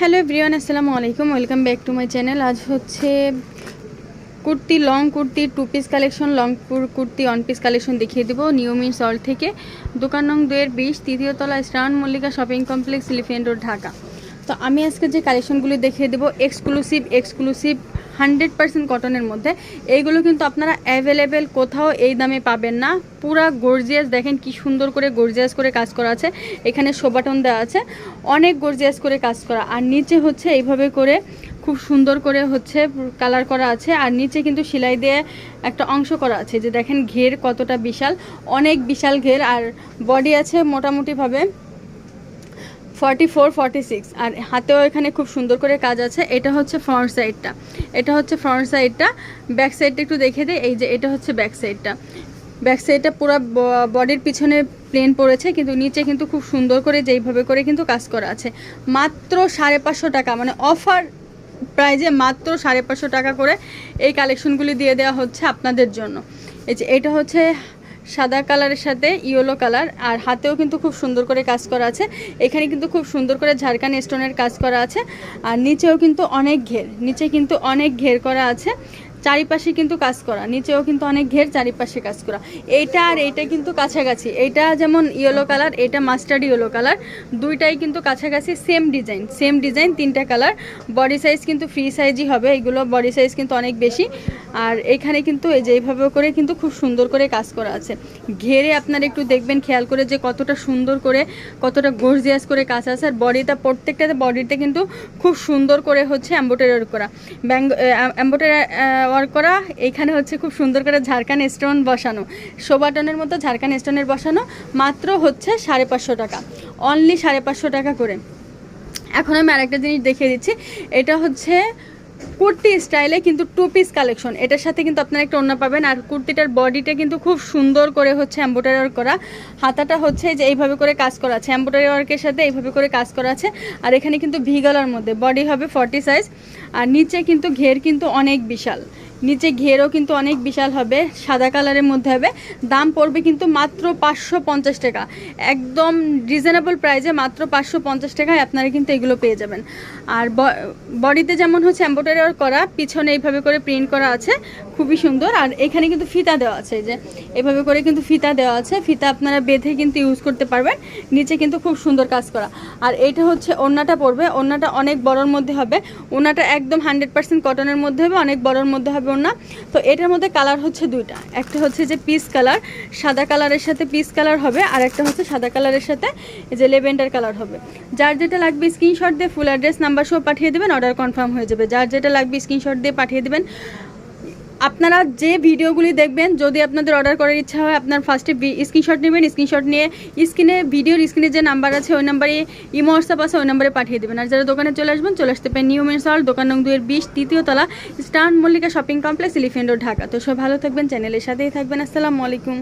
Hello ব্রিয়ান আসসালামু আলাইকুম। Welcome back to my channel. আজ হচ্ছে kurti, long kurti two piece collection long kurti one piece collection দেখিয়ে দেবো নিয়মিত সল থেকে। দোকান নং দুয়ের বিশ, তৃতীয় তলা Shraban Mallika shopping complex elephant road, Dhaka. তো আমি আজকে যে কালেকশনগুলি দেখিয়ে দেবো এক্সক্লুসিভ এক্সক্লুসিভ হান্ড্রেড পার্সেন্ট কটনের মধ্যে। এইগুলো কিন্তু আপনারা অ্যাভেলেবেল কোথাও এই দামে পাবেন না। পুরা গর্জিয়াস দেখেন কি সুন্দর করে গর্জিয়াস করে কাজ করা আছে। এখানে শোবাটন দেওয়া আছে। অনেক গর্জিয়াস করে কাজ করা। আর নিচে হচ্ছে এইভাবে করে খুব সুন্দর করে হচ্ছে কালার করা আছে। আর নিচে কিন্তু সেলাই দিয়ে একটা অংশ করা আছে। যে দেখেন ঘের কতটা বিশাল। অনেক বিশাল ঘের। আর বডি আছে মোটামুটিভাবে ফোর সিক্স আর হাতেও এখানে খুব সুন্দর করে কাজ আছে। এটা হচ্ছে ফ্রন্ট সাইডটা এটা হচ্ছে ফ্রন্ট সাইডটা ব্যাক সাইডটা একটু দেখে দেয় এই যে এটা হচ্ছে ব্যাক সাইডটা ব্যাক সাইডটা পুরো বডির পিছনে প্লেন পড়েছে, কিন্তু নিচে কিন্তু খুব সুন্দর করে যেইভাবে করে কিন্তু কাজ করা আছে। মাত্র সাড়ে পাঁচশো টাকা। মানে অফার প্রাইজে মাত্র সাড়ে পাঁচশো টাকা করে এই কালেকশনগুলি দিয়ে দেওয়া হচ্ছে আপনাদের জন্য। এই যে এটা হচ্ছে সাদা কালারের সাথে ইয়েলো কালার, আর হাতেও কিন্তু খুব সুন্দর করে কাজ করা আছে। এখানে কিন্তু খুব সুন্দর করে ঝাড়খান স্টোনের কাজ করা আছে, আর নিচেও কিন্তু অনেক ঘের, নিচে কিন্তু অনেক ঘের করা আছে। চারিপাশে কিন্তু কাজ করা, নিচেও কিন্তু অনেক ঘের চারিপাশে কাজ করা। এইটা আর এইটা কিন্তু কাছাকাছি, এইটা যেমন ইয়েলো কালার এটা মাস্টার্ড ইয়েলো কালার দুইটাই কিন্তু কাছাকাছি সেম ডিজাইন সেম ডিজাইন তিনটা কালার বডি সাইজ কিন্তু ফ্রি সাইজই হবে, এগুলো বডি সাইজ কিন্তু অনেক বেশি। আর এখানে কিন্তু এই যে এইভাবে করে কিন্তু খুব সুন্দর করে কাজ করা আছে। ঘেরে আপনারা একটু দেখবেন, খেয়াল করে যে কতটা সুন্দর করে, কতটা গর্জিয়াস করে কাজ আছে। আর বডিটা প্রত্যেকটাতে বডিতে কিন্তু খুব সুন্দর করে হচ্ছে অ্যাম্বোটারি করা। ব্যাঙ্গ অ্যাম্বোটারি ওয়ার্ক করা এখানে হচ্ছে খুব সুন্দর করে ঝাড়খান স্টোন বসানো। শোবাটনের মতো ঝাড়খান স্টোনের বসানো, মাত্র হচ্ছে সাড়ে পাঁচশো টাকা। অনলি সাড়ে পাঁচশো টাকা করে। এখন আমি আরেকটা জিনিস দেখিয়ে দিচ্ছি, এটা হচ্ছে কুর্তি স্টাইলে কিন্তু টু পিস কালেকশন এটার সাথে কিন্তু আপনারা একটা অন্য পাবেন। আর কুর্তিটার বডিটা কিন্তু খুব সুন্দর করে হচ্ছে এম্ব্রয়ডারি ওয়ার্ক করা। হাতাটা হচ্ছে যে এইভাবে করে কাজ করা আছে। এম্ব্রয়ডারি ওয়ার্কের সাথে এইভাবে করে কাজ করা আছে। আর এখানে কিন্তু ভিগলার মধ্যে। বডি হবে ফর্টি সাইজ আর নিচে কিন্তু ঘের কিন্তু অনেক বিশাল। নিচে ঘেরও কিন্তু অনেক বিশাল হবে। সাদা কালারের মধ্যে হবে। দাম পড়বে কিন্তু মাত্র পাঁচশো পঞ্চাশ টাকা। একদম রিজনেবল প্রাইসে মাত্র পাঁচশো পঞ্চাশ টাকায় আপনারা কিন্তু এগুলো পেয়ে যাবেন। আর বডিতে যেমন হচ্ছে এম্ব্রয়ডারি করা, পিছনে এইভাবে করে প্রিন্ট করা আছে, খুবই সুন্দর। আর এখানে কিন্তু ফিতা দেওয়া আছে যে এভাবে করে কিন্তু ফিতা দেওয়া আছে। ফিতা আপনারা বেঁধে কিন্তু ইউজ করতে পারবেন, নিচে কিন্তু খুব সুন্দর কাজ করা। আর এটা হচ্ছে ওড়নাটা পড়বে, ওড়নাটা অনেক বড়র মধ্যে হবে। ওড়নাটা একদম হান্ড্রেড পার্সেন্ট কটনের মধ্যে হবে, অনেক বড়োর মধ্যে হবে ওড়না। তো এটার মধ্যে কালার হচ্ছে দুইটা। একটা হচ্ছে যে পিস কালার সাদা কালারের সাথে পিস কালার হবে, আর একটা হচ্ছে সাদা কালারের সাথে যে লেভেন্ডার কালার হবে। যার যেটা লাগবে স্ক্রিনশট দিয়ে ফুল অ্যাড্রেস নাম্বার সহ পাঠিয়ে দেবেন অর্ডার কনফার্ম হয়ে যাবে। যার যেটা লাগবে স্ক্রিনশট দিয়ে পাঠিয়ে দেবেন। আপনারা যে ভিডিওগুলি দেখবেন, যদি আপনাদের অর্ডার করার ইচ্ছা হয়, আপনার ফার্স্টে স্ক্রিনশট নেবেন স্ক্রিনশট নিয়ে স্ক্রিনে ভিডিওর স্ক্রিনে যে নাম্বার আছে, ওই নাম্বারে ইমো হোয়াটসঅ্যাপ আছে, ওই নাম্বারে পাঠিয়ে দেবেন। আর যারা দোকানে চলে আসবেন, চলে আসতে পারেন নিউ মেন্স হল দোকান নং দুয়ের বিশ, তৃতীয় তলা Mallika shopping complex elephant road Dhaka. তো সব ভালো থাকবেন চ্যানেলের সাথেই থাকবেন। আসসালামু আলাইকুম।